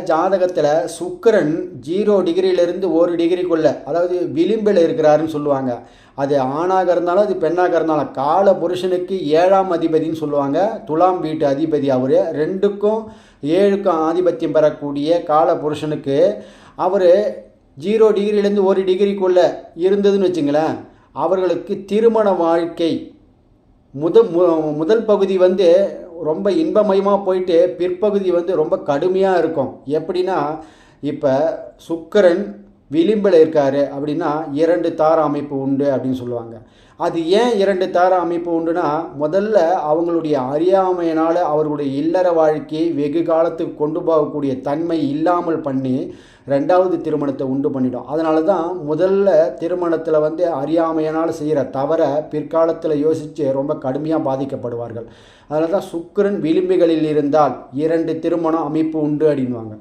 ஜாதகத்தில் சுக்கரன் ஜீரோ டிகிரியிலிருந்து ஒரு டிகிரிக்குள்ள அதாவது விளிம்பில் இருக்கிறாருன்னு சொல்லுவாங்க. அது ஆணாக இருந்தாலும் அது பெண்ணாக இருந்தாலும் கால புருஷனுக்கு ஏழாம் அதிபதின்னு சொல்லுவாங்க. துலாம் வீட்டு அதிபதி அவர். ரெண்டுக்கும் ஏழுக்கும் ஆதிபத்தியம் பெறக்கூடிய கால புருஷனுக்கு அவர் ஜீரோ டிகிரியிலேருந்து ஒரு டிகிரிக்குள்ளே இருந்ததுன்னு வச்சுங்களேன் அவர்களுக்கு திருமண வாழ்க்கை முதல் மு- முதல் பகுதி வந்து ரொம்ப இன்பமயமாக போயிட்டு பிற்பகுதி வந்து ரொம்ப கடுமையாக இருக்கும். எப்படின்னா இப்போ சுக்கரன் விளிம்பில் இருக்காரு அப்படின்னா இரண்டு தார அமைப்பு உண்டு அப்படின்னு சொல்லுவாங்க. அது ஏன் இரண்டு தார அமைப்பு உண்டுனா முதல்ல அவங்களுடைய அறியாமையினால் அவர்களுடைய இல்லற வாழ்க்கையை வெகு காலத்துக்கு கொண்டு போகக்கூடிய தன்மை இல்லாமல் பண்ணி ரெண்டாவது திருமணத்தை உண்டு பண்ணிடும். அதனால தான் முதல்ல திருமணத்தில் வந்து அறியாமையினால் செய்கிற தவறை பிற்காலத்தில் யோசித்து ரொம்ப கடுமையாக பாதிக்கப்படுவார்கள். அதனால தான் சுக்கிரன் விளிம்புகளில் இருந்தால் இரண்டு திருமணம் அமைப்பு உண்டு அப்படின்வாங்க